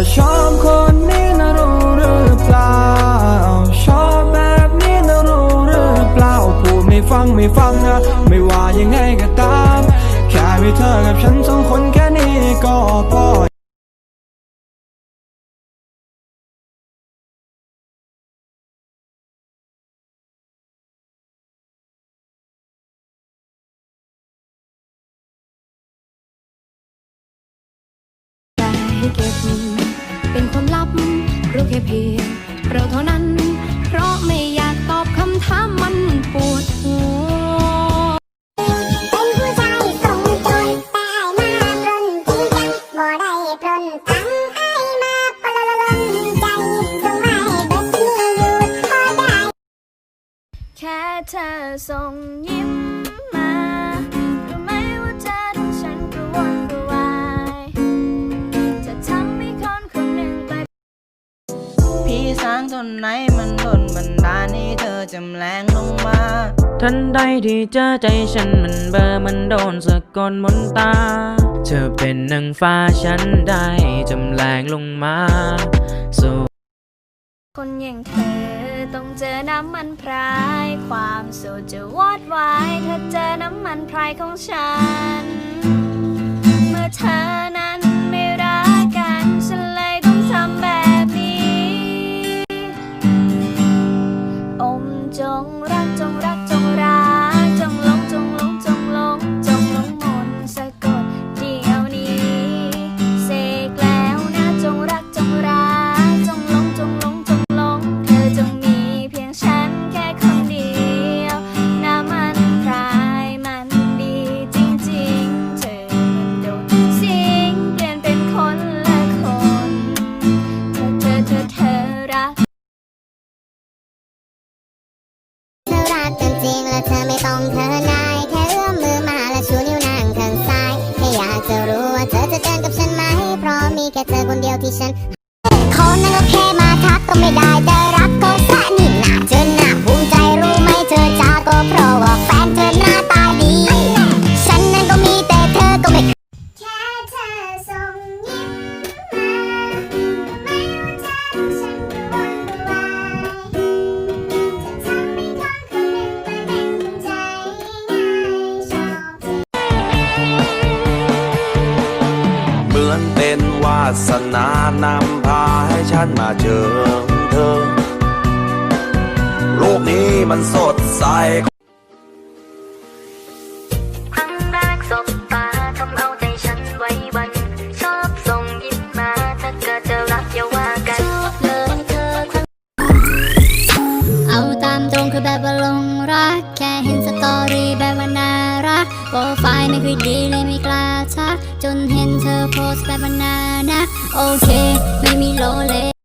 ว่าชอบคนนี้นะรู้หรือเปล่า ชอบแบบนี้นะรู้หรือเปล่าพูดไม่ฟังไม่ฟังนะไม่ว่ายังไงก็ตาม แค่มีเธอกับฉันสองคนแค่นี้ก็พอให้เก็บ เป็นความลับ รู้แค่เพียงเราเท่านั้น เพราะไม่อยากตอบคำถามมันปวดหัวเป็นผู้ชายทรงโจรแต่อายมาปล้นจริงจังบ่ได้ปล้นตังไอายมาปล้นใจส่งมให้เบิดมีอยู่พอได้ แค่เธอส่งยิ้ม นไหนมันโดนบันดาลให้เธอจำแรงลงมา ทันใดที่เจอใจฉันมันเบอร์มันโดนสะกดมนตา เธอเป็นนางฟ้าฉันได้จำแรงลงมาสู่คนอย่างเธอต้องเจอน้ำมันพราย ความโสดจะวอดวายถ้าเจอน้ำมันพรายของฉัน เมื่อเธอ เหมือนเป็นวาสนานำพาให้ฉันมาเจอเธอ โลกนี้มันสดใส สแบบว่านานะโอเค ไม่มีโลเล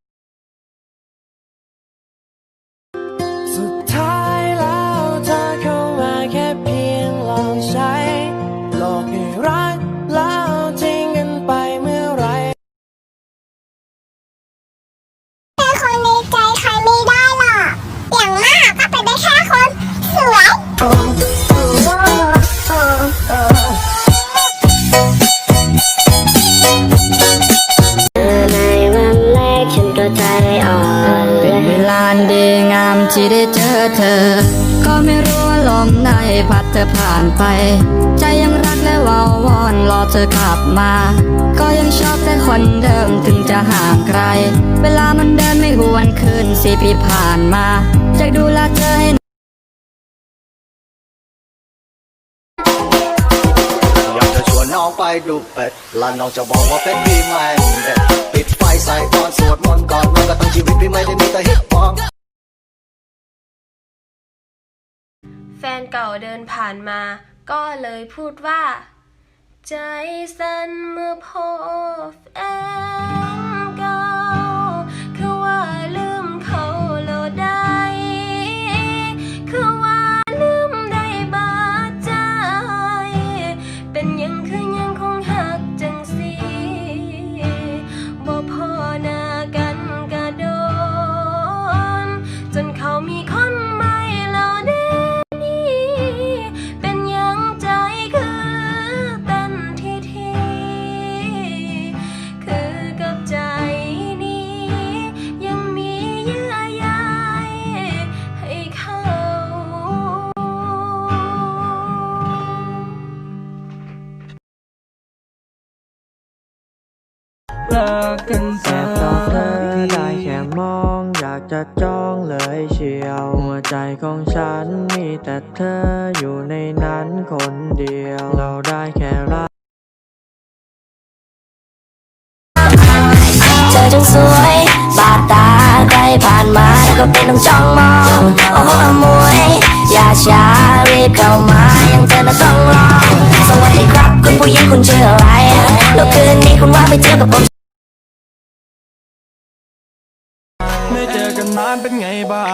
ที่ได้เจอเธอ ก็ไม่รู้ว่าลมไหนพัดเธอผ่านไป ใจยังรักและวาววอนรอเธอกลับมา ก็ยังชอบแต่คนเดิมถึงจะห่างไกล เวลามันเดินไม่หวนคืนสี่ปีผ่านมาจะดูแลเธอให้อยากจะชวนน้องไปดูเป็ดและน้องจะบอกว่าเป็ดพี่ไม่เด็ดปิดไฟใส่ก่อนสวดมนต์ก่อนมันก็ตั้งชีวิตพี่ไม่ได้มีแต่ฮิปฮอป แฟนเก่าเดินผ่านมา ก็เลยพูดว่า ใจสั่นเมื่อพบ เลิกกันแอบชออเธอได้แค่มอง อยากจะจ้องเลยเชียว หัวใจของฉันมีแต่เธออยู่ในนั้นคนเดียว เราได้แค่รักเธอจังสวยบาดตาใครผ่านมาก็เป็นต้องจ้องมองโอ้โหอมวยอย่าช้ารีบเข้ามายังเธอน่ะต้องลองสวัสดีครับคุณผู้หญิงคุณชื่ออะไรแล้วคืนนี้คุณว่าไปเจอกับ นานเป็นไงบ้า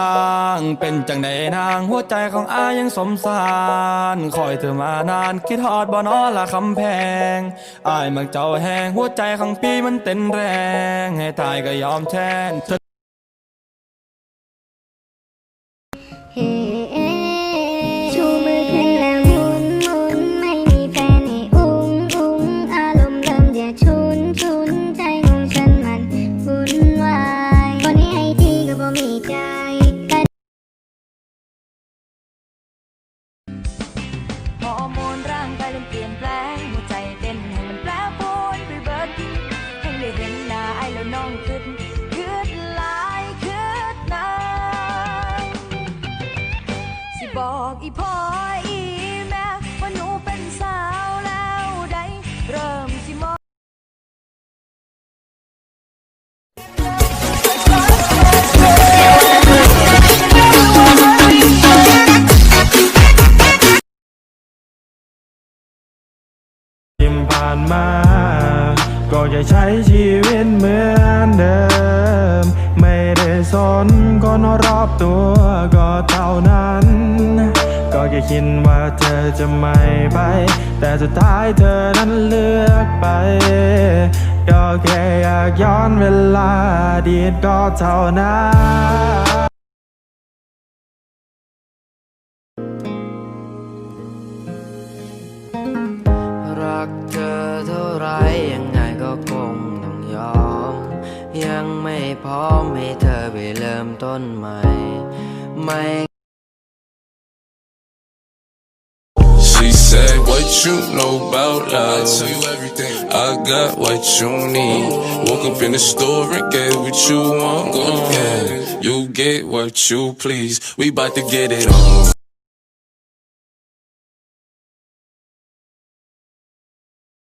ง เป็นจังใดนางหัวใจของอายังสมสารคอยเธอมานานคิดฮอดบ่นอละคำแพงอายมักเจ้าแหงหัวใจของพี่มันเต้นแรง ให้ตายก็ยอมแทน ก็จะใช้ชีวิตเหมือนเดิม ไม่ได้สนคนรอบตัวก็เท่านั้น ก็แค่คิดว่าเธอจะไม่ไป แต่สุดท้ายเธอนั้นเลือกไป ก็แค่อยากย้อนเวลาอดีตก็เท่านั้น พร้อมให้เธอไปเริ่มต้นใหม่ ไม่ She said, What you know about love? I tell you everything. I got what you need. Woke up in the store and get what you want. Go ahead. You get what you please. We bout to get it on.